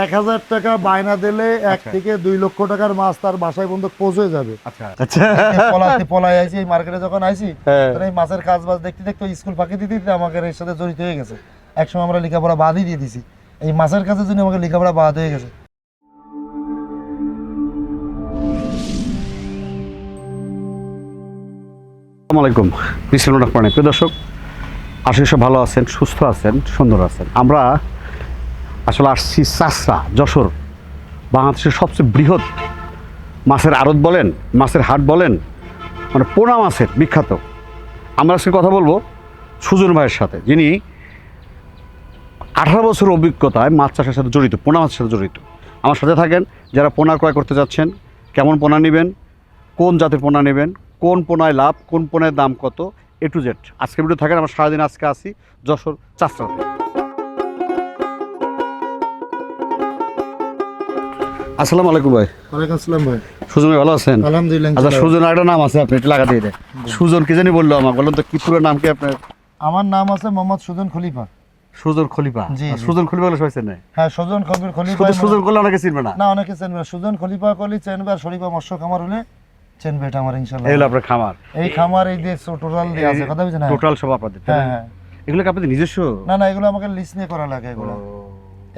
এক হাজার টাকা বায়না দিলে এক আচ্ছা। থেকে দুই লক্ষ টাকার মাছ তার বাসায় পর্যন্ত পৌঁছে যাবে। আচ্ছা। আচ্ছা। পলাতে পলাই আইছি এই মার্কেটে যখন আইছি হ্যাঁ। এই মাছের কাজ বাজ দেখতে দেখতে স্কুল ফাঁকি দিতে দিতে আমাকে এর সাথে জড়িত হয়ে গেছে। একসময় আমরা লেখাপড়া বাদই দিয়ে দিছি। এই মাছের কাজের জন্য আমাকে লেখাপড়া বাদ হয়ে গেছে। আসসালামু আলাইকুম। রহিম। প্রিয় দর্শক আশা সব ভালো আছেন সুস্থ আছেন সুন্দর আছেন। আমরা আসলে আসছি চাষরা যশোর, বাংলাদেশের সবচেয়ে বৃহৎ মাছের আড়ত বলেন, মাছের হাট বলেন মানে পোনা মাছের বিখ্যাত। আমরা আজকে কথা বলব সুজন ভাইয়ের সাথে, যিনি আঠারো বছর অভিজ্ঞতায় মাছ চাষের সাথে জড়িত, পোনা মাছের সাথে জড়িত। আমার সাথে থাকেন, যারা পোনা ক্রয় করতে যাচ্ছেন, কেমন পোনা নেবেন, কোন জাতের পোনা নেবেন, কোন পোনায় লাভ, কোন পোনায় দাম কত, এ টু জেড। আজকে ভিডিও থাকেন, আমরা সারাদিন আজকে আসি যশোর চাষরাতে আসসালামু আলাইকুম ভাই। ওয়ালাইকুম আসসালাম ভাই। সুজন ভাই ভালো আছেন? আলহামদুলিল্লাহ আচ্ছা সুজন একটা নাম আছে আপনি একটু লাগা দিয়ে দেন সুজন কি জানি বলল আমাকে বলুন তো কি পুরো নাম কি আপনার? আমার নাম আছে মোহাম্মদ সুজন খলিফা। সুজন খলিফা? সুজন খলিফা বলে সবাই চেনে? হ্যাঁ সুজন খলিফা সুজন করলে অনেকে চিনবে না? না অনেকে চেনবে না। সুজন খলিফা চেনবে আর শরীফা মৎস্য খামার হলে চেনবে এটা আমার এই হলো আপনার খামার। এই খামার এই যে টোটাল দিয়ে আছে কথা বুঝছেন টোটাল সব আপনাদের হ্যাঁ? হ্যাঁ। এগুলো কি আপনাদের নিজস্ব? না না এগুলো আমাকে লিস্ট নিয়ে করা লাগে এগুলো।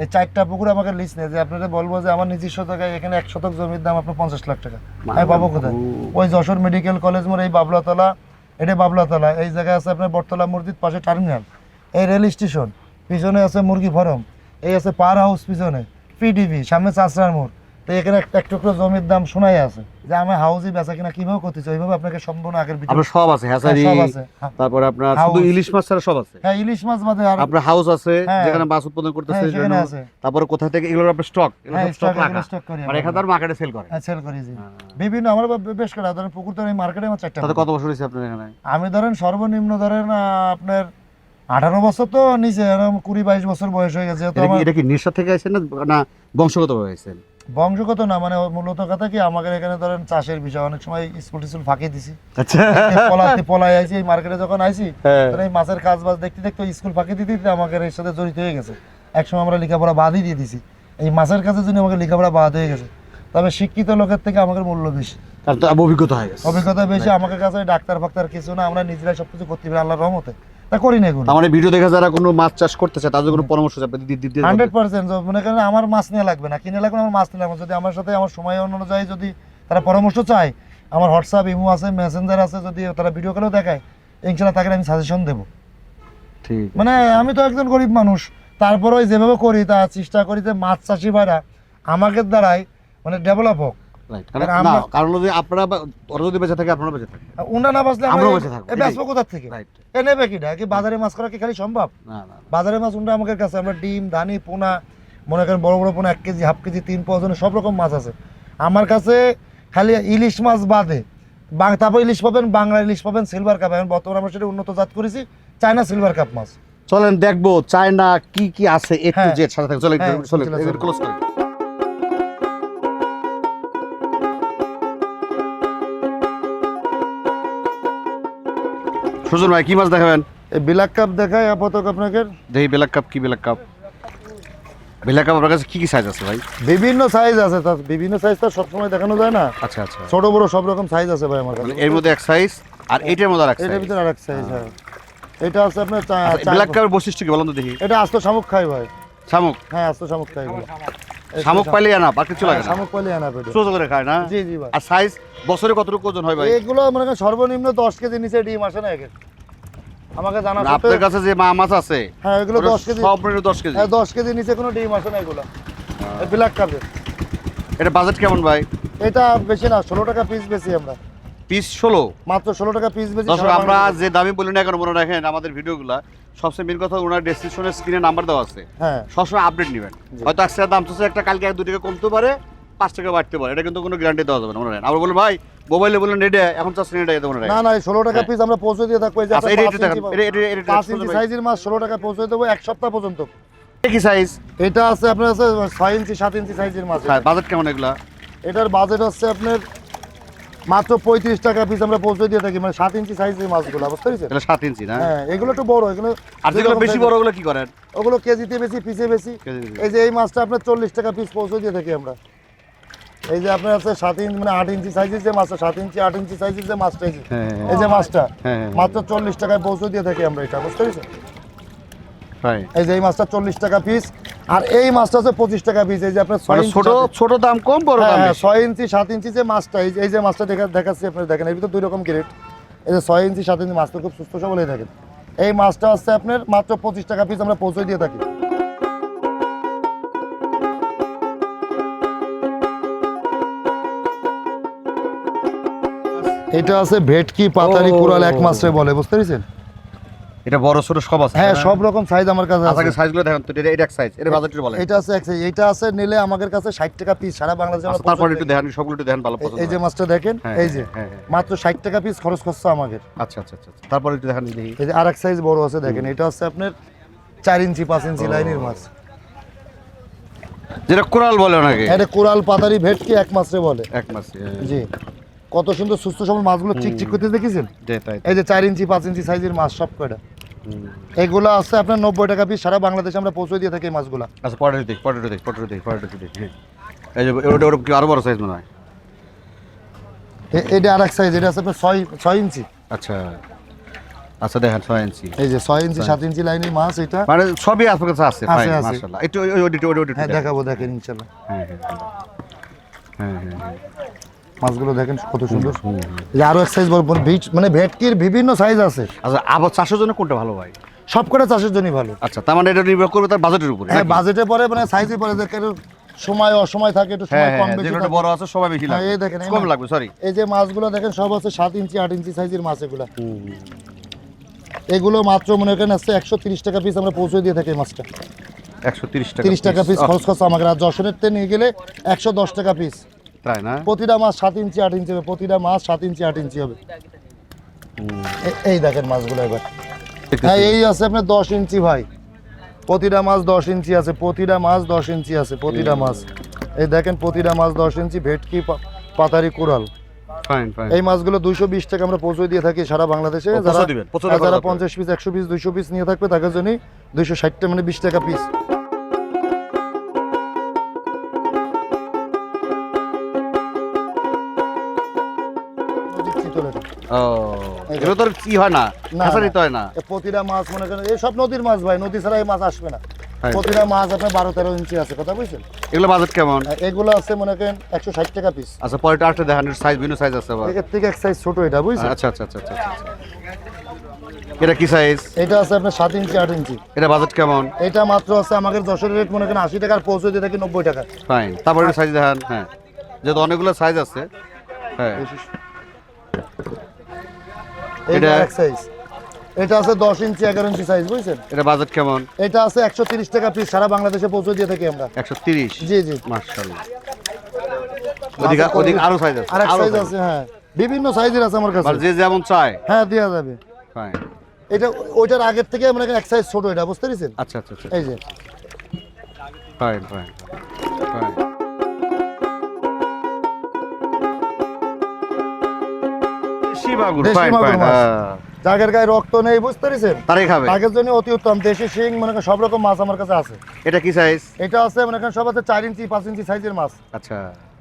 এই চারটা পুকুর আমাকে লিস্ট নেই যে আপনারা বলব যে আমার নিজস্ব জায়গায় এখানে এক শতক জমির দাম আপনার পঞ্চাশ লাখ টাকা। আমি পাবো কোথায়? ওই যশোর মেডিকেল কলেজ মোড় এই বাবলাতলা এটা বাবলাতলা। এই জায়গায় আছে আপনার বটতলা মসজিদ পাশে টার্মিনাল। এই রেল স্টেশন পিছনে আছে মুরগি ফার্ম এই আছে পার হাউস পিছনে পিডিভি সামনে চাষরার মোড়। তো এখানে এক টুকরো জমির দাম শোনাই আছে যে আমি বেচা কিনা কীভাবে করতেছি ওইভাবে আপনাকে সম্পূর্ণ আগের ভিডিও আপনার সব আছে সব আছে হ্যাঁ। আপনার শুধু ইলিশ মাছ ছাড়া সব আছে হ্যাঁ ইলিশ মাছ বাদে আর আপনার হাউস আছে হ্যাঁ। যেখানে মাছ উৎপাদন করতেছে হ্যাঁ, সেখানে সেজন্য। আছে। তারপরে কোথা থেকে এগুলোর আপনার স্টক হ্যাঁ, স্টক রাখা মানে। এখানে মার্কেটে সেল করে হ্যাঁ সেল করি জি হ্যাঁ। বিভিন্ন আমার বেশ করে ধরেন পুকুর তো আমি মার্কেটে আমার চারটা তাতে কত বছর হয়েছে আপনার এখানে আমি ধরেন সর্বনিম্ন ধরেন আপনার আঠারো বছর তো নিচে এরকম কুড়ি বাইশ বছর বয়স হয়ে গেছে এটা কি নেশা থেকে না বংশগত আইছেন বংশগত না মানে মূলত কথা কি আমাদের এখানে ধরেন চাষের বিষয় অনেক সময় স্কুল টিস্কুল ফাঁকি দিছি। আচ্ছা। পলাতে পলাই আইছি এই মার্কেটে যখন আইছি হ্যাঁ। এই মাছের কাজ বাজ দেখতে দেখতে স্কুল ফাঁকি দিতে দিতে আমাকে এর সাথে জড়িত হয়ে গেছে। একসময় আমরা লেখাপড়া বাদই দিয়ে দিছি। এই মাছের কাজের জন্য আমাকে লেখাপড়া বাদ হয়ে গেছে। তবে শিক্ষিত লোকের থেকে আমাদের মূল্য বেশি। অভিজ্ঞতা হয়ে গেছে। অভিজ্ঞতা বেশি আমাকে কাছে ডাক্তার ফাক্তার কিছু না আমরা নিজেরাই সবকিছু করতে পারি আল্লাহর রহমতে। তা করি না তার মানে ভিডিও দেখে যারা কোনো মাছ চাষ করতে চায় তাদের কোনো পরামর্শ আপনি দি- দি- হান্ড্রেড পার্সেন্ট মনে করেন আমার মাছ নিয়ে লাগবে না কিনে লাগবে আমার মাছ নিয়ে লাগবে যদি আমার সাথে আমার সময় অনুযায়ী যদি তারা পরামর্শ চায় আমার হোয়াটসঅ্যাপ ইমো আছে মেসেঞ্জার আছে যদি তারা ভিডিও কলেও দেখায় ইনশাল্লাহ তাকে আমি সাজেশন দেবো। ঠিক মানে আমি তো একজন গরিব মানুষ তারপরে যেভাবে করি তা চেষ্টা করি যে মাছ চাষি ভাইরা আমাকে দ্বারাই মানে ডেভেলপ হোক। রাইট কারণ কারণ না কারণ যদি আপনারা ওরা যদি বেঁচে থাকে আপনারা বেঁচে থাকেন উন্না না বাঁচলে আমরা বেঁচে থাকব, এ বেচবো কোথার থেকে? রাইট এ নেবে কিনা? কি বাজারে মাছ করা কি খালি সম্ভব? না না বাজারে মাছ উন্ডা আমাদের কাছে আমরা ডিম ধানি পোনা মনে করেন বড় বড় পোনা এক কেজি হাফ কেজি তিন পজনে সব রকম মাছ আছে। আমার কাছে খালি ইলিশ মাছ বাদে। তারপর ইলিশ পাবেন বাংলা ইলিশ পাবেন সিলভার কাপ। এখন বর্তমানে আমরা সেটা উন্নত জাত করেছি চায়না সিলভার কাপ মাছ। চলেন দেখব চায়না কি কি আছে একটু হ্যাঁ। সাথে হ্যাঁ, চলে চলে, চলে। ক্লোজ করি সুজন ভাই কি মাছ দেখাবেন? এই বিলাক কাপ দেখায় আপাতত আপনাকে। দেখি বেলাক কাপ কি বেলাক কাপ? বেলাক কাপ আপনার কাছে কি কি সাইজ আছে ভাই? বিভিন্ন সাইজ আছে তার বিভিন্ন সাইজ তো সবসময় দেখানো যায় না? আচ্ছা আচ্ছা। ছোট বড় সব রকম সাইজ আছে ভাই আমার কাছে। মানে এর মধ্যে এক সাইজ আর এইটার মধ্যে আর এক এটার সাইজ ভিতরে আরেক সাইজ হ্যাঁ। এটা আছে আপনার চা- চা- কাপের বৈশিষ্ট্য কি বলুন তো দেখি। এটা আস্ত শামুক খাই ভাই। শামুক? হ্যাঁ আস্ত শামুক খাই এগুলো। শামুক পাইলে আনা আর কিছু লাগে হ্যাঁ, না শামুক পাইলে আনা পেটে ছোট করে খায় না? জি জি ভাই। আর সাইজ বছরে কতটুকু ওজন হয় ভাই? এগুলো মনে করেন সর্বনিম্ন দশ কেজি নিচে ডিম আসে না একে। আমাকে জানা আপনার কাছে যে মা মাছ আছে হ্যাঁ এগুলো ওটা দশ কেজি। সব মিলে দশ কেজি। হ্যাঁ দশ কেজি নিচে কোনো ডিম আসে না এগুলো। ব্ল্যাক কাপের এটা বাজেট কেমন ভাই? এটা বেশি না ষোলো টাকা পিস বেশি আমরা। পিস ষোলো। মাত্র ষোলো টাকা পিস বেশি দর্শক আমরা যে দামি বলি না এখন মনে রাখেন আমাদের ভিডিওগুলা সবচেয়ে মেন কথা ওনার ডেসক্রিপশনের স্ক্রিনে নাম্বার দেওয়া আছে। হ্যাঁ। সবসময় আপডেট নেবেন। হয়তো আজকে দাম চলছে একটা কালকে এক দু টাকা কমতে পারে পাঁচ টাকা বাড়তে পারে। এটা কিন্তু কোনো গ্যারান্টি দেওয়া যাবে না মনে রাখেন। আবার বলুন ভাই মোবাইলে বললেন এখন যেতে মনে রাখেন। না এই ষোলো টাকা হ্যাঁ। পিস আমরা পৌঁছে দিয়ে থাকব। এই যে আচ্ছা এটা পাঁচ ইঞ্চি- এটা এটা এটা। সাইজের মাছ ষোলো টাকা পৌঁছে দেবো এক সপ্তাহ পর্যন্ত। এটা কি সাইজ এটা আছে আপনার আছে ছয় ইঞ্চি সাত ইঞ্চি সাইজের মাছ। হ্যাঁ বাজেট কেমন এগুলা? এটার বাজেট হচ্ছে আপনার মাত্র পঁয়ত্রিশ টাকা পিস আমরা পৌঁছে দিয়ে থাকি মানে সাত ইঞ্চি সাইজের মাছগুলো বুঝতে পেরেছেন? এটা সাত ইঞ্চি না? হ্যাঁ এগুলো একটু বড় এগুলো আর যেগুলো বেশি বড় ওগুলো কি করেন? ওগুলো কেজিতে বেশি পিসে বেশি। এই যে এই মাছটা আপনার চল্লিশ টাকা পিস পৌঁছে দিয়ে থাকি আমরা। এই যে আপনার আছে সাত ইঞ্চি মানে আট ইঞ্চি সাইজের যে মাছটা সাত ইঞ্চি আট ইঞ্চি সাইজের যে মাছটা এই যে হ্যাঁ, হ্যাঁ। মাছটা হ্যাঁ। মাত্র চল্লিশ টাকায় পৌঁছে দিয়ে থাকি আমরা এটা বুঝতে পেরেছেন? তাই এই যে এই মাছটা চল্লিশ টাকা পিস আর এই মাছটা হচ্ছে পঁচিশ টাকা পিস এই যে আপনার মানে ছোট ছোট দাম কম বড় হ্যাঁ। ছয় ইঞ্চি সাত ইঞ্চি যে মাছটা এই যে- মাছটা দেখা দেখাচ্ছি আপনার দেখেন এর ভিতর দুই রকম গ্রেড এই যে ছয় ইঞ্চি সাত ইঞ্চি মাছটা খুব সুস্থ এই মাছটা হচ্ছে আপনার মাত্র পঁচিশ টাকা পিস আমরা পৌঁছে দিয়ে থাকি। এটা আছে ভেটকি পাতারি কুড়াল এক মাসে বলে বুঝতে পেরেছেন? এটা বড় ছোট সব আছে হ্যাঁ সব রকম সাইজ আমার কাছে আচ্ছা আছে। সাইজগুলো দেখেন তো এটা এটা এক সাইজ এটা বাজারটি বলেন। এটা আছে এক size, এটা আছে নিলে আমাদের কাছে ষাট টাকা পিস সারা বাংলাদেশে আমরা আচ্ছা, তারপর একটু দেখেন সবগুলো একটু দেখেন ভালো পছন্দ এই যে। মাছটা দেখেন হ্যাঁ, এই যে হ্যাঁ, হ্যাঁ। মাত্র ষাট টাকা পিস খরচ করছে আমাদের। আচ্ছা আচ্ছা আচ্ছা আচ্ছা। তারপর একটু দেখেন এই যে আর এক সাইজ বড় আছে দেখেন এটা হচ্ছে আপনার চার ইঞ্চি পাঁচ ইঞ্চি লাইনের মাছ। যেটা কোরাল বলে ওনাকে। এটা কোরাল পাতারি ভেটকি এক মাসে বলে। এক মাস জি। কত সুন্দর সুস্থ সবল মাছগুলো চিকচিক করতে দেখেছেন? এই যে চার ইঞ্চি পাঁচ ইঞ্চি সাইজের মাছ সব কয়টা। এগুলো আছে আপনার নব্বই টাকা পিস সারা বাংলাদেশে আমরা পৌঁছে দিয়ে থাকি মাছগুলো আচ্ছা পরের দেখ পরের দেখ পরের দেখ পরের দেখ হ্যাঁ এই যে ওটা ওটা কি আরও বড় সাইজ মনে হয় এটা আর এক সাইজ এটা আছে আপনার ছয় ছয় ইঞ্চি আচ্ছা আচ্ছা দেখেন ছয় ইঞ্চি এই যে ছয় ইঞ্চি সাত ইঞ্চি লাইনের মাছ এটা মানে সবই আপনার কাছে আছে আছে, আছে। একটু ওই ওই ওই হ্যাঁ দেখাবো দেখেন ইনশাল্লাহ হ্যাঁ হ্যাঁ হ্যাঁ হ্যাঁ হ্যাঁ মাছগুলো দেখেন কত সুন্দর। এই যে আরও এক সাইজ মানে ভেটকির বিভিন্ন সাইজ আছে। আচ্ছা আবার চাষের জন্য কোনটা ভালো ভাই? সব কটা চাষের জন্যই ভালো। আচ্ছা তার মানে এটা নির্ভর করবে তার বাজেটের উপরে হ্যাঁ বাজেটে পরে মানে সাইজে পরে যে কারও সময় অসময় থাকে একটু হ্যাঁ সময় কম হ্যাঁ বেশি থাকে। বড় আছে বেশি হ্যাঁ, লাগবে। এই দেখেন, কম লাগবে সরি এই যে মাছগুলো দেখেন সব আছে সাত ইঞ্চি আট ইঞ্চি সাইজের মাছ এগুলা। এগুলো মাত্র মনে করেন আসছে একশো তিরিশ টাকা পিস আমরা পৌঁছে দিয়ে থাকি মাছটা। একশো তিরিশ টাকা তিরিশ টাকা পিস খরচ করছে আমাকে আর যশোরের তে নিয়ে গেলে একশো দশ টাকা পিস তাই না? প্রতিটা মাছ সাত ইঞ্চি আট ইঞ্চি হবে প্রতিটা মাছ সাত ইঞ্চি আট ইঞ্চি হবে। এই দেখেন মাছগুলো এবার। হ্যাঁ এই আছে আপনার দশ ইঞ্চি ভাই। প্রতিটা মাছ দশ ইঞ্চি আছে প্রতিটা মাছ দশ ইঞ্চি আছে প্রতিটা মাছ। এই দেখেন প্রতিটা মাছ দশ ইঞ্চি ভেটকি পাতারি কুড়াল। Fine fine. এই মাছগুলো দুইশো বিশ টাকা আমরা পৌঁছে দিয়ে থাকি সারা বাংলাদেশে। যারা হ্যাঁ, যারা পঞ্চাশ পিস একশো পিস দুইশো পিস নিয়ে থাকবে তাদের জন্য দুইশো ষাটটা মানে বিশ টাকা পিস ও এগুলো তো ই হয় না না, তো হয় না? প্রতিটা মাছ মনে করেন এই সব নদীর মাছ ভাই নদী ছাড়া এই মাছ আসবে না। হ্যাঁ। প্রতিটা মাছ আপনার বারো তেরো ইঞ্চি আছে কথা বুঝছেন? এগুলো বাজেট কেমন? আর এগুলো আছে মনে করেন একশো ষাট টাকা পিস আচ্ছা পরেরটা আরেকটা দেখান সাইজ বিভিন্ন সাইজ আছে আবার। এর থেকে এক সাইজ ছোট এটা বুঝছেন? আচ্ছা আচ্ছা আচ্ছা আচ্ছা আচ্ছা। এটা কি সাইজ এটা আছে আপনার সাত ইঞ্চি আট ইঞ্চি। এটা বাজেট কেমন? এটা মাত্র আছে আমাদের যশোরের রেট মনে করেন আশি টাকার পৌঁছে দিয়ে থাকি নব্বই টাকা। ফাইন তারপরে সাইজ দেখান হ্যাঁ। যেহেতু অনেকগুলো সাইজ আছে হ্যাঁ। এটা এক সাইজ এটা আছে দশ ইঞ্চি এগারো ইঞ্চি সাইজ বুঝছেন? এটা বাজেট কেমন? এটা আছে একশো তিরিশ টাকা পিস সারা বাংলাদেশে পৌঁছে দিয়ে থাকি আমরা। একশো তিরিশ? জি জি। মার্শাল্লাহ ওদিকে ওদিকে আরও সাইজ আছে আর সাইজ আছে হ্যাঁ। বিভিন্ন সাইজের আছে আমার কাছে। যে যেমন চায়। হ্যাঁ দেওয়া যাবে। ফাইন এটা ওইটার আগের থেকে করেন এক সাইজ ছোট এটা বুঝতে পেরেছেন? আচ্ছা আচ্ছা আচ্ছা। এই যে। ফাইন ফাইন ফাইন দেশি মাগুর দেশি মাগুর মাছ। হ্যাঁ। জাগের গায়ে রক্ত নেই বুঝতে পেরেছেন? তারাই খাবে। আগের জন্য অতি উত্তম দেশি শিং মনে করেন সব রকম মাছ আমার কাছে আছে। এটা কি সাইজ এটা আছে মনে করেন সব আছে চার ইঞ্চি পাঁচ ইঞ্চি সাইজের মাছ। আচ্ছা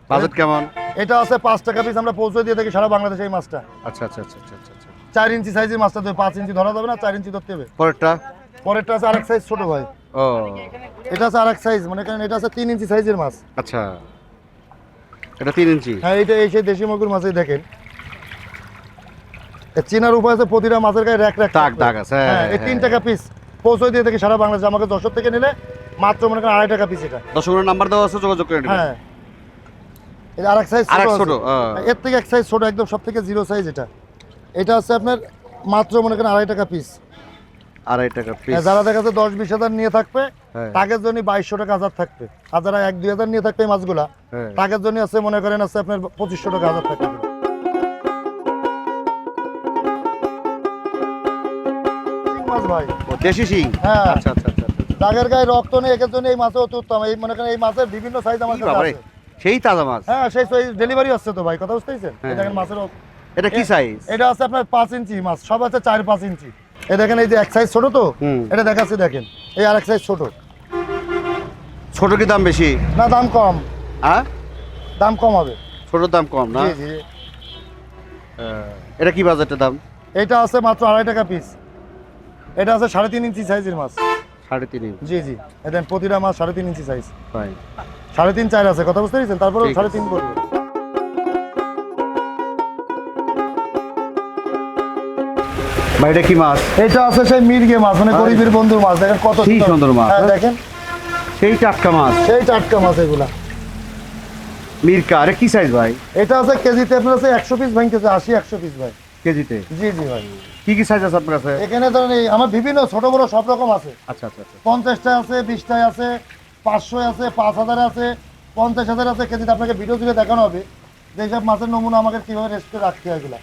বাজেট কেমন? এটা আছে পাঁচ টাকা পিস আমরা পৌঁছে দিয়ে থাকি সারা বাংলাদেশে এই মাছটা। আচ্ছা আচ্ছা আচ্ছা আচ্ছা আচ্ছা, আচ্ছা। চার ইঞ্চি সাইজের মাছটা দেবে পাঁচ ইঞ্চি ধরা যাবে না চার ইঞ্চি ধরতে হবে। পরেরটা? পরেরটা আছে আরেক সাইজ ছোট ভাই। ও। এটা আছে আরেক সাইজ মনে করেন এটা আছে তিন ইঞ্চি সাইজের মাছ। আচ্ছা। এটা তিন ইঞ্চি? হ্যাঁ এইটা এই সেই দেশি মগুর মাছই দেখেন। চেনার উপায় আছে প্রতিটা মাছের গায়ে র্যাক র্যাক থাকবে। দাগ আছে, হ্যাঁ, হ্যাঁ এই তিন হ্যাঁ। টাকা পিস পৌঁছে দিয়ে থাকি সারা বাংলাদেশে আমাকে দশর থেকে নিলে মাত্র মনে করেন আড়াই টাকা পিস এটা দর্শকের নাম্বার দেওয়া আছে যোগাযোগ করে হ্যাঁ এটা আরেক সাইজ ছোট আছে। হ্যাঁ। এর থেকে এক সাইজ ছোট একদম সব থেকে জিরো সাইজ এটা এটা হচ্ছে আপনার মাত্র মনে করেন আড়াই টাকা পিস আড়াই টাকা পিস যারা দেখা যাচ্ছে দশ বিশ হাজার নিয়ে থাকবে হ্যাঁ। তাদের জন্য বাইশশো টাকা হাজার থাকবে আর যারা এক দুই হাজার নিয়ে থাকবে মাছগুলা হ্যাঁ। তাদের জন্য আছে মনে করেন আছে আপনার পঁচিশশো টাকা হাজার থাকবে ভাই। ও দেশি শিং? হ্যাঁ। আচ্ছা আচ্ছা আচ্ছা আচ্ছা। দাগের গায়ে রক্ত নেই একের জন্য এই মাছও অতি উত্তম এই মনে করেন এই মাছের বিভিন্ন সাইজ আমার কাছে আছে। সেই তাজা মাছ? হ্যাঁ সেই ডেলিভারি আসছে তো ভাই কথা বুঝতে পারছেন হ্যাঁ। দেখেন মাছের এটা কি সাইজ এটা আছে আপনার পাঁচ ইঞ্চি মাছ সব আছে চার পাঁচ ইঞ্চি। এই দেখেন এই যে এক সাইজ ছোট তো এটা দেখাচ্ছি দেখেন। এই আর এক সাইজ ছোট। ছোট কি দাম বেশি? না দাম কম। হ্যাঁ? দাম কম হবে। ছোট দাম কম না? জি জি। এটা কি বাজেটের দাম? এটা আছে মাত্র আড়াই টাকা পিস এটা আছে সাড়ে তিন ইঞ্চি সাইজের মাছ। সাড়ে তিন ইঞ্চ। জি জি। প্রতিটা মাছ সাড়ে তিন ইঞ্চি সাইজ সাড়ে তিন চার আছে কথা বুঝতে পেরেছেন? তারপরে সাড়ে তিন করবে ভাই এটা কি মাছ? এটা আছে সেই মির্গে মাছ মানে গরিবের বন্ধুর মাছ। দেখেন কত সুন্দর। মাছ, হ্যাঁ? দেখেন। সেই টাটকা মাছ। সেই টাটকা মাছ এগুলা। মিরকা আরে কি সাইজ ভাই? এটা আছে কেজিতে আপনার আছে একশো পিস ভাঙতেছে আশি একশো পিস ভাই। কেজিতে? জি জি ভাই। কি কি সাইজ আছে আপনার কাছে? এখানে ধরেন এই আমার বিভিন্ন ছোট বড় সব রকম আছে। আচ্ছা আচ্ছা আচ্ছা। পঞ্চাশটা আছে বিশটায় আছে পাঁচশো আছে পাঁচ হাজার আছে পঞ্চাশ হাজার আছে। কেজিতে আপনাকে ভিডিও দিলে দেখানো হবে। যে এইসব মাছের নমুনা আমাকে কীভাবে রেস্টে রাখতে হয় এগুলা।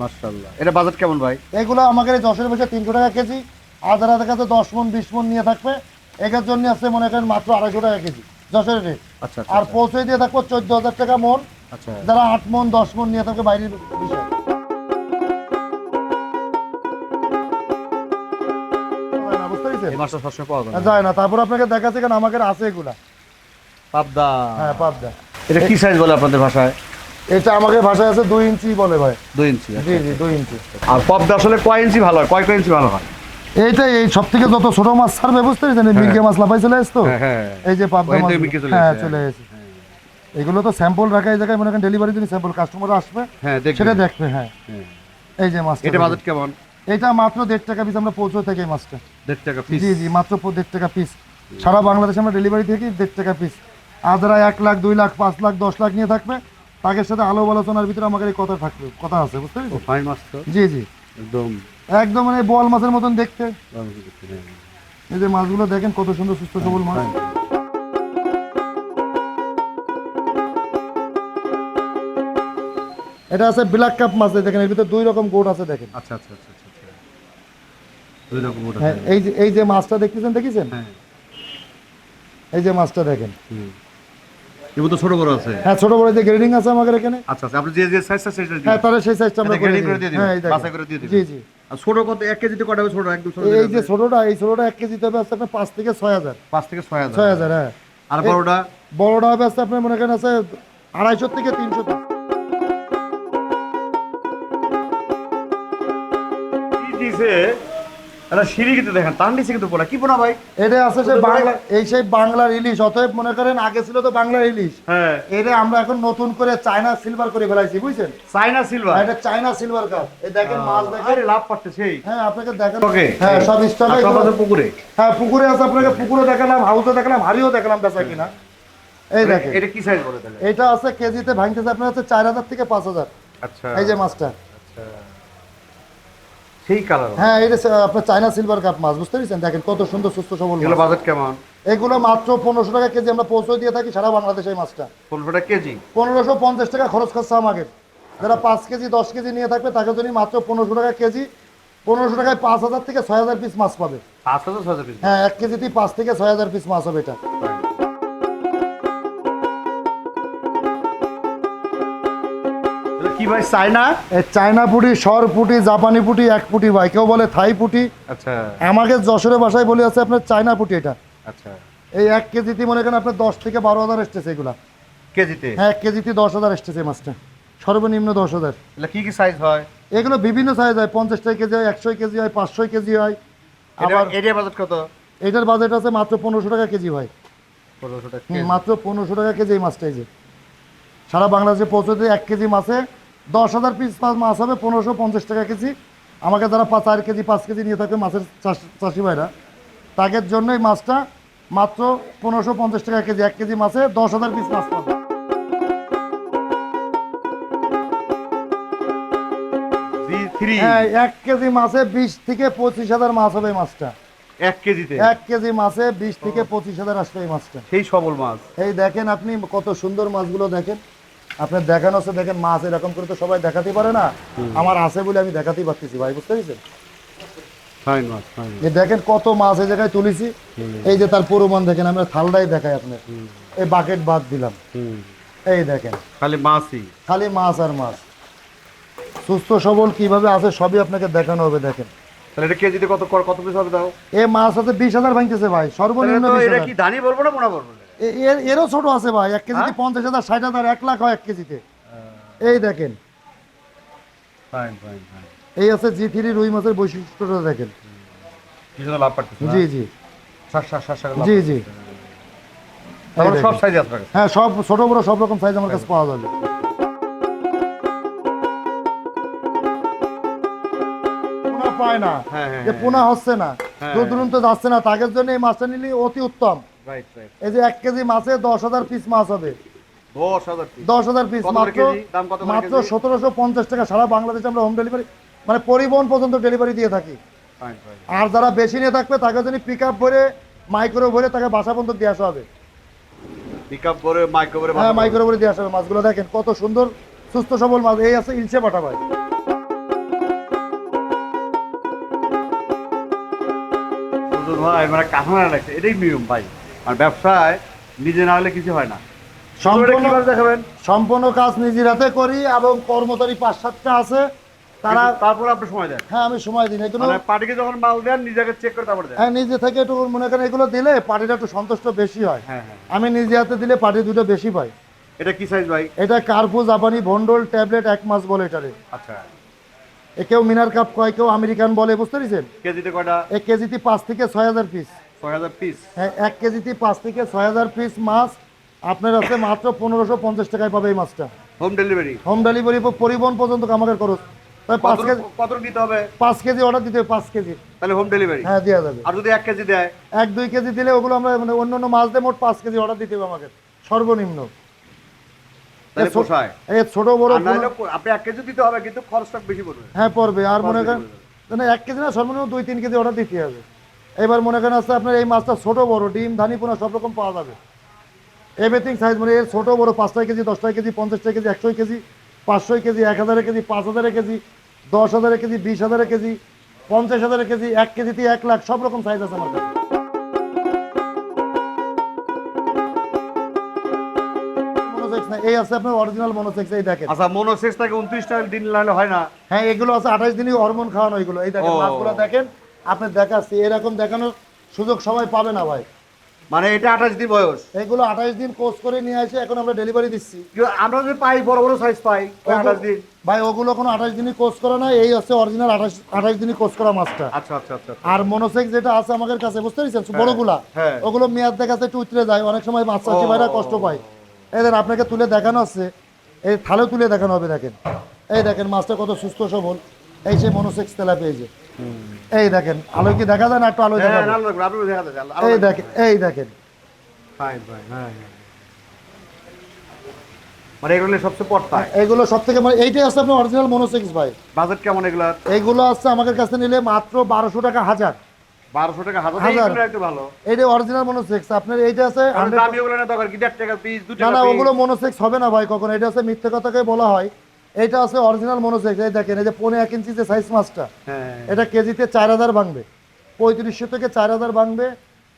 মাশাআল্লাহ। এটা বাজেট কেমন ভাই? এগুলো এই দশের বছর তিনশো টাকা কেজি আধার আধার কাছে দশ মন বিশ মন নিয়ে থাকবে। এটার জন্য আছে মনে করেন মাত্র আড়াইশো টাকা কেজি দশের রেট আচ্ছা আর পৌঁছে দিয়ে থাকব চোদ্দ হাজার টাকা মন। আচ্ছা। যারা আট মন দশ মন নিয়ে থাকবে বাইরের বিষয়। এই মাছটা সবসময় পাওয়া যায় না। যায় না তারপর আপনাকে দেখাচ্ছে কেন আমাকে আছে এগুলা। পাবদা। হ্যাঁ পাবদা। এটা কি সাইজ বলে আপনাদের ভাষায়? এটা আমাকে ভাষায় আছে দুই ইঞ্চি বলে ভাই। দুই ইঞ্চি জি জি দুই ইঞ্চি। আর পবদা আসলে কয় ইঞ্চি ভালো হয়? কয় কয় ইঞ্চি ভালো হয়? এইটাই এই সব থেকে যত ছোট মাছ ছাড়বে বুঝতে পেরেছেন মির্গে মাছ লাফাই চলে আসতো? হ্যাঁ এই যে পাবদা মাছ হ্যাঁ চলে এসেছে এগুলো তো স্যাম্পল রাখা এই জায়গায় মনে করেন ডেলিভারি দিন স্যাম্পল কাস্টমার আসবে হ্যাঁ সেটা দেখবে হ্যাঁ। হ্যাঁ। এই যে মাছ এটা বাজেট কেমন? এটা মাত্র দেড় টাকা পিস আমরা পৌঁছে থাকি মাছটা। দেড় টাকা পিস জি জি মাত্র দেড় টাকা পিস সারা বাংলাদেশে আমরা ডেলিভারি থেকে দেড় টাকা পিস আদারা এক লাখ দুই লাখ পাঁচ লাখ দশ লাখ নিয়ে থাকবে। তাদের সাথে আলো আলোচনার ভিতরে আমাদের এই কথা থাকবে কথা আছে বুঝতে পেরেছি জি জি। একদম। একদম মানে বোয়াল মাছের মতন দেখতে। হ্যাঁ। এই যে মাছগুলো দেখেন কত সুন্দর সুস্থ সবল মাছ। এটা আছে ব্ল্যাক কাপ মাছ দেখেন এর ভিতরে দুই রকম গোট আছে দেখেন। আচ্ছা আচ্ছা আচ্ছা আচ্ছা আচ্ছা। দুই রকম ওটা হ্যাঁ এই যে এই যে মাছটা দেখতেছেন দেখেছেন হ্যাঁ। এই যে মাছটা দেখেন। এগুলো তো ছোট বড় আছে। হ্যাঁ ছোট বড় যে গ্রেডিং আছে আমাদের এখানে? আচ্ছা আচ্ছা আপনি যে যে সাইজটা সেটা হ্যাঁ তাহলে সেই সাইজটা আমরা করে grading দিই। করে দিয়ে দিবেন, হ্যাঁ বাছাই করে দিয়ে দিবেন। জি। জি আর ছোট কত এক কেজিতে কটা হবে ছোট? একদম ছোট এই যে ছোটটা এই ছোটটা এক কেজি হবে আছে আপনার পাঁচ থেকে হ্যাঁ। আর বড়টা? বড়টা হবে আছে আপনার মনে করেন আছে থেকে তিনশো দিছে? এটা সিঁড়ি কিন্তু দেখেন তার কিন্তু পোনা কি পোনা ভাই? এটা আছে সে বাংলা এই সেই বাংলার ইলিশ। অতএব মনে করেন আগে ছিল তো বাংলার ইলিশ। হ্যাঁ। এটা আমরা এখন নতুন করে চায়না সিলভার করে ফেলাইছি বুঝছেন? চাইনা সিলভার এটা চায়না সিলভার কাপ। এই দেখেন মাছ দেখেন। আরে লাভ পাচ্ছে সেই। হ্যাঁ আপনাকে দেখেন ওকে। হ্যাঁ সব স্টকে পুকুরে? হ্যাঁ পুকুরে আছে আপনাকে পুকুরে দেখালাম হাউসে দেখালাম হাড়িও দেখালাম বেচা কিনা। এই দেখেন। এটা কি সাইজ বলে তাহলে? এটা আছে কেজিতে ভাঙতেছে আপনার হচ্ছে চার হাজার থেকে পাঁচ হাজার। আচ্ছা। এই যে মাছটা। সেই কালার হ্যাঁ এটা আপনার চায়না সিলভার কাপ মাছ বুঝতে পেরেছেন? দেখেন কত সুন্দর সুস্থ সবল এগুলো। বাজেট কেমন? এগুলো মাত্র পনেরোশো টাকা কেজি আমরা পৌঁছে দিয়ে থাকি সারা বাংলাদেশে এই মাছটা। পনেরো টাকা কেজি? পনেরোশো পঞ্চাশ টাকা খরচ খরচা আমাকে। যারা পাঁচ কেজি দশ কেজি নিয়ে থাকবে তাকে জন্য মাত্র পনেরোশো টাকা কেজি পনেরোশো টাকায় পাঁচ হাজার থেকে ছয় হাজার পিস মাছ পাবে। পাঁচ হাজার ছয় হাজার পিস হ্যাঁ এক কেজিতেই পাঁচ থেকে ছয় হাজার পিস মাছ হবে এটা। কি ভাই চাইনা এ চায়না পুটি সর পুটি জাপানি পুটি এক পুটি ভাই কেউ বলে থাই পুটি। আচ্ছা। আমাকে যশোরের ভাষায় বলে আছে আপনার চায়না পুটি এটা। আচ্ছা। এই এক কেজিতে মনে করেন আপনার দশ থেকে বারো হাজার এসতেছে এগুলা। কেজিতে? হ্যাঁ এক কেজিতে দশ হাজার এসতেছে মাছটা। সর্বনিম্ন দশ হাজার। এটা কি কি সাইজ হয়? এগুলো বিভিন্ন সাইজ হয়। পঞ্চাশটা কেজি হয় একশো কেজি হয় পাঁচশো কেজি হয়। আবার এরিয়া বাজেট কত? এটার বাজেট আছে মাত্র পনেরোশো টাকা কেজি হয়। টাকা মাত্র পনেরোশো টাকা কেজি এই মাছটা এই যে। সারা বাংলাদেশে পৌঁছতে এক কেজি মাছে দশ হাজার পিস মাছ হবে পনেরোশো পঞ্চাশ টাকা কেজি। আমাকে যারা পাঁচ চার কেজি পাঁচ কেজি নিয়ে থাকে মাছের চাষ- চাষি ভাইরা তাদের জন্য এই মাছটা মাত্র পনেরোশো পঞ্চাশ টাকা কেজি এক কেজি মাছে দশ হাজার পিস মাছ পাবে। হ্যাঁ এক কেজি মাছে বিশ থেকে পঁচিশ হাজার মাছ হবে এই মাছটা। এক কেজিতে? এক কেজি মাছে বিশ থেকে পঁচিশ হাজার আসবে এই মাছটা। সেই সবল মাছ। এই দেখেন আপনি কত সুন্দর মাছগুলো দেখেন। আপনার দেখানো আছে দেখেন মাছ এরকম করে তো সবাই দেখাতে পারে না। আমার আছে বলে আমি দেখাতেই পারতেছি ভাই বুঝতে পেরেছেন? দেখেন কত মাছ এই জায়গায় তুলেছি। এই যে তার প্রমাণ দেখেন আমরা থালটাই দেখাই আপনার। এই বাকেট বাদ দিলাম। এই দেখেন। খালি মাছই। খালি মাছ আর মাছ। সুস্থ সবল কীভাবে আছে সবই আপনাকে দেখানো হবে দেখেন। তাহলে এটা কেজিতে কত কত পিস হবে দাও এ মাছ আছে বিশ হাজার ভাঙতেছে ভাই সর্বনিম্ন তাহলে তো 20,000 এটা কি ধানি বলব না মোনা বলব? এরও ছোট আছে ভাই এক কেজিতে হ্যাঁ? পঞ্চাশ হাজার ষাট হাজার এক লাখ হয় এক কেজিতে। এই দেখেন। এই আছে জি থ্রি রুই মাছের বৈশিষ্ট্যটা দেখেন। জি জি। জি জি। সব সাইজ কাছে। হ্যাঁ সব ছোট বড় সব রকম সাইজ আমার কাছে পাওয়া যাবে। পোনা পায় না। হ্যাঁ, হ্যাঁ, যে পোনা হচ্ছে না। দূর দূরান্ত যাচ্ছে না তাদের জন্য এই মাছটা নিলে অতি উত্তম। এই যে এক কেজি মাছে দশ হাজার পিস মাছ হবে। দশ হাজার পিস মাত্র মাত্র সতেরোশো পঞ্চাশ টাকা। সারা বাংলাদেশে আমরা হোম ডেলিভারি মানে পরিবহন পর্যন্ত ডেলিভারি দিয়ে থাকি। আর যারা বেশি নিয়ে থাকবে তাকে যদি পিক আপ ভরে মাইক্রো ভরে তাকে বাসা পর্যন্ত দিয়ে আসা হবে। মাইক্রো হ্যাঁ মাইক্রো ভরে দিয়ে আসা হবে। মাছগুলো দেখেন কত সুন্দর সুস্থ সবল মাছ। এই আছে ইলশে ভাই। ভাই মানে কাহানা লাগছে। এটাই নিয়ম ভাই। আর ব্যবসায় নিজে না হলে কিছু হয় না। সম্পূর্ণ দেখাবেন? সম্পূর্ণ কাজ নিজের হাতে করি এবং কর্মচারী পাঁচ সাতটা আছে। তারা তারপর আপনি সময় দেন। হ্যাঁ আমি সময় দিই না। এগুলো মানে পার্টিকে যখন মাল দেন নিজেকে চেক করে তারপর দেন। হ্যাঁ নিজে থেকে একটু মনে করেন এগুলো দিলে পার্টিটা একটু সন্তুষ্ট বেশি হয়। হ্যাঁ হ্যাঁ। আমি নিজে হাতে দিলে পার্টি দুটো বেশি পাই। এটা কি সাইজ ভাই? এটা কার্পু জাপানি ভন্ডল ট্যাবলেট এক মাস বলে এটারে। আচ্ছা। কেউ মিনার কাপ কয় কেউ আমেরিকান বলে বুঝতে পেরেছেন? কেজিতে কয়টা? এক কেজিতে পাঁচ থেকে ছয় হাজার পিস ছয় হাজার পিস হ্যাঁ এক কেজিতে থেকে ছয় হাজার পিস মাছ। আপনার আছে মাত্র পনেরোশো পঞ্চাশ টাকায় পাবে এই মাছটা। হোম ডেলিভারি হোম ডেলিভারি পরিবহন পর্যন্ত আমাদের খরচ। কেজি কত নিতে হবে? পাঁচ কেজি অর্ডার দিতে হবে পাঁচ কেজি। তাহলে হোম ডেলিভারি হ্যাঁ দেওয়া যাবে। আর যদি এক কেজি দেয়? এক দুই কেজি দিলে ওগুলো আমরা মানে অন্য অন্য মাছ দিয়ে মোট কেজি অর্ডার দিতে হবে সর্বনিম্ন। তাহলে পোষায় এই ছোট বড় আপনি কেজি দিতে হবে কিন্তু খরচটা বেশি পড়বে। হ্যাঁ পড়বে। আর মনে করেন মানে এক কেজি না সর্বনিম্ন দুই তিন কেজি অর্ডার দিতে হবে। এবার মনে করেন আসছে আপনার এই মাছটা ছোট বড় ডিম ধানি পোনা সব রকম পাওয়া যাবে। এভরিথিং সাইজ মানে এর ছোট বড় পাঁচটা কেজি দশটা কেজি পঞ্চাশটা কেজি একশো কেজি পাঁচশো কেজি এক হাজারের কেজি পাঁচ হাজারের কেজি দশ হাজারের কেজি বিশ হাজারের কেজি পঞ্চাশ হাজারের কেজি এক কেজিতে এক লাখ সব রকম সাইজ আছে আমার কাছে। এই আছে আপনার অরিজিনাল মনোসেক্স এই দেখেন। আচ্ছা মনোসেক্স থেকে উনত্রিশ টাকা দিন নাহলে হয় না? হ্যাঁ এগুলো আছে আঠাশ দিনই হরমোন খাওয়ানো এগুলো। এই দেখেন মাছগুলো দেখেন আপনি দেখাচ্ছি এরকম দেখানোর সুযোগ সবাই পাবে না ভাই। মানে এটা আঠাশ দিন বয়স। এগুলো আঠাশ দিন কোর্স করে নিয়ে আসে এখন আমরা ডেলিভারি দিচ্ছি। আমরা যদি পাই বড় বড় সাইজ পাই আঠাশ দিন। ভাই ওগুলো কোনো আঠাশ দিনই কোর্স করা না এই হচ্ছে অরিজিনাল আঠাশ আঠাশ দিনই কোর্স করা মাছটা আচ্ছা আচ্ছা আচ্ছা আর মনোসেক যেটা আছে আমাদের কাছে বুঝতে পেরেছেন? বড়গুলা হ্যাঁ। ওগুলো মেয়াদ দেখাতে একটু উতরে যায় অনেক সময় মাছ চাষি। ভাইরা কষ্ট পায়। এদের আপনাকে তুলে দেখানো আছে এই থালেও তুলে দেখানো হবে দেখেন। এই দেখেন মাছটা কত সুস্থ সবল। এই সেই মনোসেক্স তেলা পেয়েছে এই দেখেন আলো কি দেখা যায় না একটু আলো দেখা হ্যাঁ এই দেখেন এই দেখেন। মানে এগুলো সবচেয়ে এইগুলো সব থেকে মানে এইটাই আছে আপনার অরিজিনাল মনোসেক্স ভাই। বাজেট কেমন এগুলা? এইগুলো আছে আমাদের কাছে নিলে মাত্র বারোশো টাকা হাজার। বারোশো টাকা হাজার। একটু ভালো। এইটা অরিজিনাল মনোসেক্স। আপনার এইটা আছে কারণ 100 দামি ওগুলো না দরকার কি? দেড় টাকা পিস দু না টাকা না piece। ওগুলো মনোসেক্স হবে না ভাই কখন। এটা আছে মিথ্যে কথাকে বলা হয়। এটা আছে অরিজিনাল মনোসেক্স এই দেখেন এই যে পনেরো এক ইঞ্চি যে সাইজ মাছটা হ্যাঁ। এটা কেজিতে চার হাজার ভাঙবে। পঁয়ত্রিশশো থেকে চার হাজার ভাঙবে।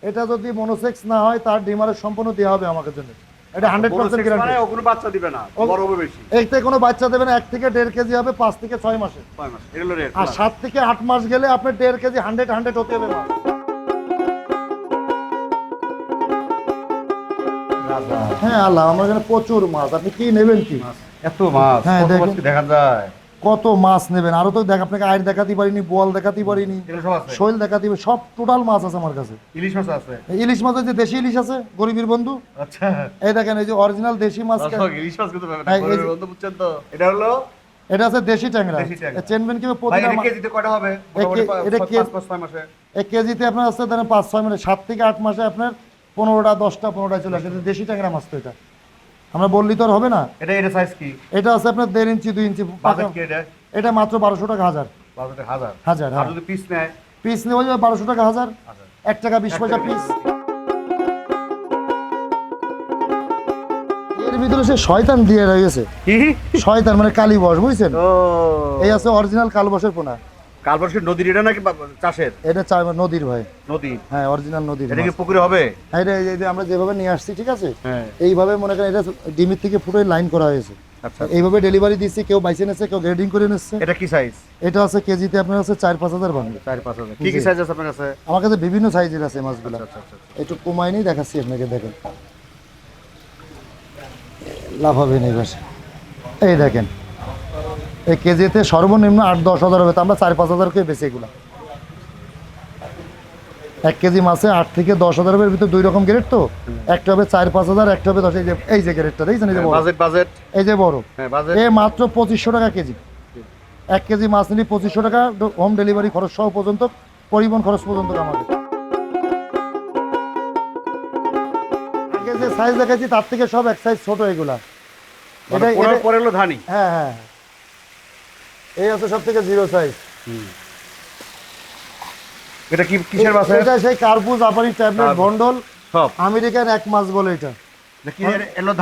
এটা যদি মনোসেক্স না হয় তার ডিমারের সম্পূর্ণ দেওয়া হবে আমাকে জন্য। এটা হান্ড্রেড পার্সেন্ট মানে গ্যারান্টি কোনো বাচ্চা দিবে না বড় হবে বেশি। এইতে কোনো বাচ্চা দেবে না এক থেকে দেড় কেজি হবে পাঁচ থেকে ছয় মাসে। আর সাত থেকে আট মাস গেলে আপনার দেড় কেজি হান্ড্রেড হান্ড্রেড হতে হবে মাছ হ্যাঁ আল্লাহ আমার এখানে প্রচুর মাছ আপনি কি নেবেন কি? এত মাছ হ্যাঁ, দেখেন। দেখা যায়? কত মাছ নেবেন? আরও তো দেখ আপনাকে আয়ের দেখাতে পারিনি বোয়াল দেখাতে পারিনি শৈল দেখাতে সব টোটাল মাছ আছে আমার কাছে। ইলিশ মাছ আছে। ইলিশ মাছ যে দেশি ইলিশ আছে গরিবের বন্ধু আচ্ছা। এই দেখেন এই যে অরিজিনাল দেশি মাছ ইলিশ মাছ কিন্তু। হ্যাঁ, বন্ধু বুঝছেন তো। এটা হলো এটা আছে দেশি ট্যাংরা। চেনবেন কি প্রতিটা কেজিতে কয়টা হবে? এটা মাসে। এক কেজিতে আপনার আছে ধরেন পাঁচ ছয় মিনিট সাত থেকে আট মাসে আপনার পনেরোটা দশটা পনেরোটা চলে আসে। দেশি ট্যাংরা মাছ তো এটা। আমরা বললি তো আর হবে না। এটা এটা সাইজ কি? এটা আছে আপনার দেড় ইঞ্চি দুই ইঞ্চি এটা? এটা মাত্র বারোশো টাকা হাজার। হাজার? হাজার আর হ্যাঁ। যদি পিস নেয়? পিস নেওয়া যাবে বারোশো টাকা হাজার। হাজার। এক টাকা বিশ পয়সা পিস এর ভিতরে সে শয়তান দিয়ে রয়েছে। শয়তান মানে কালী বস বুঝছেন? এই আছে অরিজিনাল কালবসের পোনা। কালবর্ষের নদীর এটা নাকি চাষের? এটা চাই নদীর ভাই। নদী? হ্যাঁ অরিজিনাল নদীর এটা কি পুকুরে হবে? হ্যাঁ, এটা এই যে আমরা যেভাবে নিয়ে আসছি ঠিক আছে? হ্যাঁ। এইভাবে মনে করেন এটা ডিমির থেকে ফুটে লাইন করা হয়েছে। আচ্ছা। এইভাবে ডেলিভারি দিচ্ছি কেউ বাইসে নিচ্ছে কেউ গ্রেডিং করে নিচ্ছে এটা কি সাইজ এটা আছে কেজিতে আপনার আছে চার পাঁচ হাজার ভাঙবে চার পাঁচ হাজার। কি কি সাইজ আছে আপনার কাছে? আমার কাছে বিভিন্ন সাইজের আছে মাছগুলো। আচ্ছা আচ্ছা। একটু কমাই নিয়ে দেখাচ্ছি আপনাকে দেখেন। লাভ হবে না এই দেখেন এই কেজিতে সর্বনিম্ন আট দশ হাজার হবে। তো আমরা চার পাঁচ হাজার করে বেশি এগুলো। এক কেজি মাছে আট থেকে দশ হাজারের ভিতরে দুই রকম গ্রেড তো। একটা হবে চার পাঁচ হাজার একটা হবে দশ এই যে এই যে গ্রেডটা দেখছেন? এই যে বাজেট বাজেট। এই যে বড়। হ্যাঁ এ মাত্র পঁচিশশো টাকা কেজি। এক কেজি মাছ নিলে পঁচিশশো টাকা হোম ডেলিভারি খরচ সহ পর্যন্ত পরিবহন খরচ পর্যন্ত আমাদের। আগে যে সাইজ দেখাচ্ছি তার থেকে সব এক সাইজ ছোট এগুলা। এটা এটা- পরে হলো ধানি। হ্যাঁ হ্যাঁ। এই আছে সব থেকে জিরো সাইজ এটা কি কিসের মাছ এটা সেই কার্পু জাপানি ট্যাবলেট। ভন্ডল সব। আমেরিকান এক মাছ বলে এটা।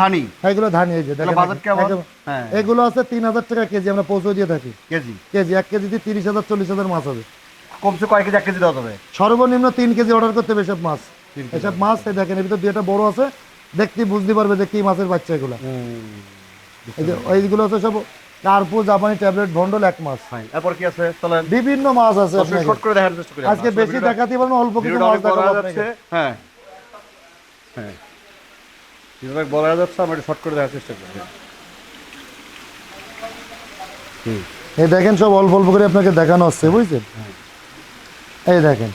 ধানি? হ্যাঁ, এগুলো ধানি এই যে দেখেন কেমন? হ্যাঁ। এগুলো আছে তিন হাজার টাকা কেজি আমরা পৌঁছে দিয়ে থাকি। কেজি? কেজি এক কেজিতে তিরিশ হাজার চল্লিশ হাজার মাছ হবে। কমসে কয় কেজি? এক কেজি দেওয়া যাবে? সর্বনিম্ন তিন কেজি অর্ডার করতে হবে এসব মাছ। এসব মাছ দেখেন এর ভিতর দুইটা বড় আছে। দেখতে বুঝতে পারবে যে কি মাছের বাচ্চা এগুলো। এই এইগুলো হচ্ছে সব কার্পু জাপানি ট্যাবলেট ভন্ডল এক ফাইন এরপর কি আছে? চলেন বিভিন্ন মাছ আছে শর্ট করে দেখার চেষ্টা করি আজকে বেশি দেখাতে পারব অল্প কিছু মাছ দেখাবো আপনাকে। হ্যাঁ। হ্যাঁ। অনেক বড় যাচ্ছে আমরা শর্ট করে দেখার চেষ্টা করি। হুম। এই দেখেন সব অল্প অল্প করে আপনাকে দেখানো হচ্ছে বুঝছেন? এই দেখেন।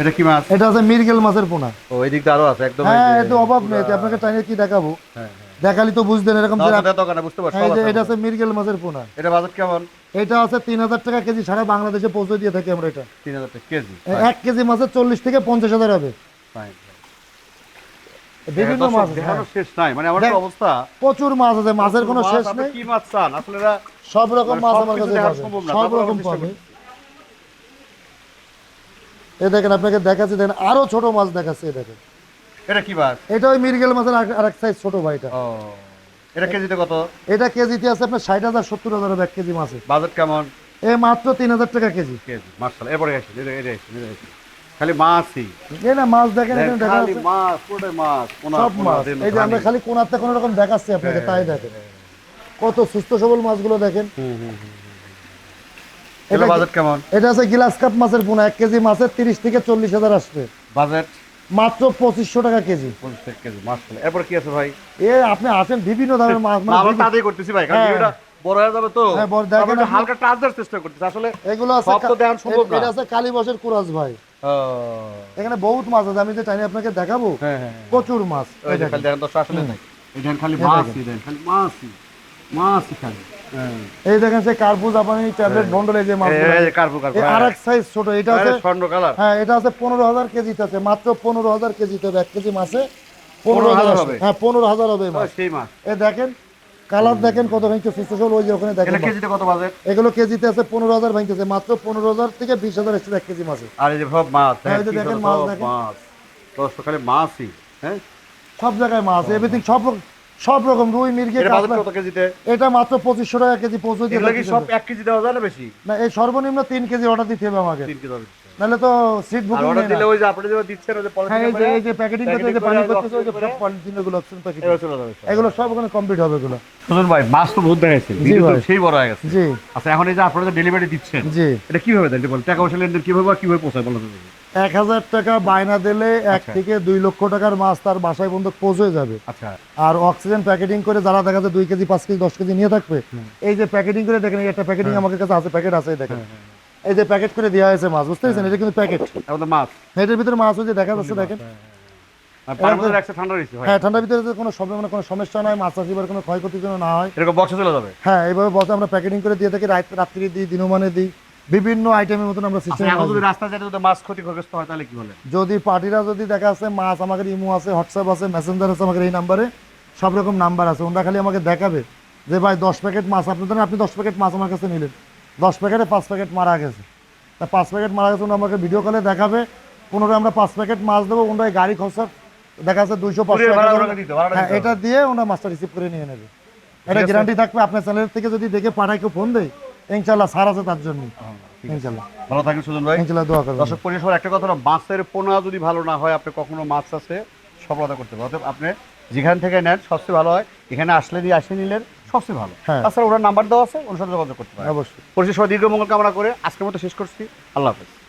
এটা কি মাছ? এটা আছে মিরগেল মাছের পোনা। ও এই দিকটা আরও আছে একদম হ্যাঁ এত অভাব নেই আপনাকে চাইলে কি দেখাবো? হ্যাঁ। দেখালি তো বুঝতেন এরকম এটা আছে মিরগেল মাছের পোনা। এটা বাজেট কেমন? এটা আছে তিন হাজার টাকা কেজি সারা বাংলাদেশে পৌঁছে দিয়ে থাকি আমরা এটা। তিন হাজার টাকা কেজি। এক কেজি মাছের চল্লিশ থেকে পঞ্চাশ হাজার হবে। ফাইন বিভিন্ন মাছ হ্যাঁ। শেষ নাই মানে আমার অবস্থা। প্রচুর মাছ আছে মাছের কোনো শেষ নেই। কি মাছ চান? আসলে সব রকম মানে মাছ আমার কাছে সব রকম পাবে। দেখেন আপনাকে দেখাচ্ছি দেখেন আরও ছোট মাছ দেখাচ্ছি দেখেন। এটা কি মাছ এটা ওই মিরগেল মাছের আরেক সাইজ ছোট ও এটা কেজিতে কত? এটা কেজিতে আছে আপনার ষাট হাজার সত্তর হাজার এক কেজি মাছে। বাজেট কেমন? এ মাত্র তিন হাজার টাকা কেজি। কেজি মার্শাল এরপরে আসি এটা এটা আসি এটা আসি খালি মাছই। এই না মাছ দেখেন এখানে দেখা খালি মাছ পুরোটাই মাছ সব মাছ। এই যে আমরা খালি কোনাতে কোনো রকম দেখাচ্ছি আপনাকে তাই দেখেন। কত সুস্থ সবল মাছগুলো দেখেন। হুম, হুম, হুম। এটা এটা বাজেট কেমন? এটা আছে গ্লাস কাপ মাছের পোনা এক কেজি মাছের তিরিশ থেকে চল্লিশ হাজার আসবে। বাজেট? মাত্র পঁচিশশো টাকা কেজি। এরপর কি আছে ভাই? এ আপনি আসেন বিভিন্ন ধরনের মাছ মানে আমরা বিভিন্ন- করতেছি ভাই কারণ হ্যাঁ। বড় হয়ে যাবে তো। হ্যাঁ, বড়- দেখেন আমরা একটু আপনি- হালকা টাচ চেষ্টা করতেছি। আসলে এগুলো আছে সব তো দেখানো সম্ভব না। এটা আছে কালীবসের কুরাজ ভাই। এখানে বহুত মাছ আছে আমি যে আপনাকে দেখাবো। হ্যাঁ। প্রচুর মাছ। দেখেন। খালি আসলে নাই। খালি মাছই দেন খালি মাছই মাছই খালি। এই দেখেন সেই কার্পু জাপানি ট্যাবলেট বন্ডল এই যে মাছ এই- এই যে কার্পু কার্পু হ্যাঁ। আর এক সাইজ ছোট এটা আছে স্বর্ণ কালার। হ্যাঁ এটা আছে পনেরো হাজার কেজিতে আছে মাত্র পনেরো হাজার কেজিতে এক কেজি মাছে পনেরো 15,000 হাজার হবে? হ্যাঁ পনেরো হাজার হবে মাছ সেই মাছ এ দেখেন কালার দেখেন কত ভাঙছে সুস্থ সবল ওই যে ওখানে দেখেন কেজিতে কত বাজেট এগুলো কেজিতে আছে পনেরো হাজার ভাঙতেছে মাত্র পনেরো হাজার থেকে বিশ হাজার এসছে এক কেজি মাছে আর এই যে সব মাছ হ্যাঁ, এই দেখেন মাছ দেখেন। মাছ। দশটা খালি মাছই হ্যাঁ? সব জায়গায় মাছ এভরিথিং সব রকম সব রকম রুই মির্গে এটা মাত্র পঁচিশশো টাকা কেজি পৌঁছে দিয়ে। সব এক কেজি দেওয়া যায় না বেশি? না এই সর্বনিম্ন তিন কেজি অর্ডার দিতে হবে আমাকে। তিন কেজি হবে। নাহলে তো সিট আর বুকিং অর্ডার দিলে ওই যে আপনি যে দিচ্ছেন ওই যে হ্যাঁ এই যে এই যে প্যাকেটিং করতে যে পানি করতেছে ওই যে করে, পলিথিনগুলো অপশন প্যাকেট সব। এগুলো সব ওখানে কমপ্লিট হবে এগুলো। সুজন ভাই মাছ তো বহুত দেখাইছেন ভিডিও তো সেই বড় হয়ে গেছে। জি। আচ্ছা এখন এই যে আপনারা যে ডেলিভারি দিচ্ছেন জি। এটা কীভাবে দেন? বল টাকা পয়সা লেনদেন কীভাবে কীভাবে পৌঁছায় বলো তো দেখি। এক হাজার টাকা বায়না দিলে এক আচ্ছা। থেকে দুই লক্ষ টাকার মাছ তার বাসায় পর্যন্ত পৌঁছে যাবে। আচ্ছা। আর অক্সিজেন প্যাকেটিং করে যারা দেখা যায় দুই কেজি পাঁচ কেজি দশ কেজি নিয়ে থাকবে এই যে প্যাকেটিং করে দেখেন একটা প্যাকেটিং হ্যাঁ। আমাদের কাছে আছে প্যাকেট আছে দেখেন। এই যে প্যাকেট করে দেওয়া হয়েছে মাছ বুঝতে পেরেছেন? এটা কিন্তু প্যাকেট মাছ। এটার ভিতরে মাছ হচ্ছে দেখা যাচ্ছে দেখেন। হ্যাঁ ঠান্ডার ভিতরে কোনো মানে কোনো সমস্যা নয় মাছ কোনো জন্য না হয়। এরকম বক্সে চলে যাবে? হ্যাঁ এইভাবে আমরা প্যাকেটিং করে দিয়ে থাকি রাত রাত্রি দিই দিনমানে দিই। বিভিন্ন আইটেমের মতন আমরা আচ্ছা সিস্টেম এখন যদি রাস্তা যেতে যদি মাছ ক্ষতিগ্রস্ত হয় তাহলে কি বলে যদি পার্টিরা যদি দেখা আছে মাছ আমাদের ইমো আছে হোয়াটসঅ্যাপ আছে মেসেঞ্জার আছে আমাদের এই নাম্বারে সব রকম নাম্বার আছে। ওনারা খালি আমাকে দেখাবে যে ভাই দশ প্যাকেট মাছ আপনি ধরেন আপনি দশ প্যাকেট মাছ আমার কাছে নিলেন। দশ প্যাকেটে পাঁচ প্যাকেট মারা গেছে। তা পাঁচ প্যাকেট মারা গেছে ওনারা আমাকে ভিডিও কলে দেখাবে। পুনরায় আমরা পাঁচ প্যাকেট মাছ দেবো ওনারা গাড়ি খরচা দেখা যাচ্ছে দুইশো পাঁচশো হ্যাঁ এটা দিয়ে ওনারা মাছটা রিসিভ করে নিয়ে নেবে। এটা গ্যারান্টি থাকবে। আপনার চ্যানেল থেকে যদি দেখে পাঠায় কেউ ফোন দেয় ইনশাল্লাহ সার আছে তার জন্য। ইনশাল্লাহ ভালো থাকেন সুজন ভাই। ইনশাল্লাহ দোয়া করবেন। দর্শক পরিষেবার একটা কথা হলো মাছের পোনা যদি ভালো না হয় আপনি কখনো মাছ চাষে সফলতা করতে পারেন। অর্থাৎ আপনি যেখান থেকে নেন সবচেয়ে ভালো হয় এখানে আসলে দিয়ে আসে নিলেন সবচেয়ে ভালো। হ্যাঁ। তাছাড়া ওনার নাম্বার দেওয়া আছে ওনার সাথে যোগাযোগ করতে পারেন। অবশ্যই। পরিষেবা দীর্ঘ মঙ্গল কামনা করে আজকের মতো শেষ করছি। আল্লাহ হাফেজ।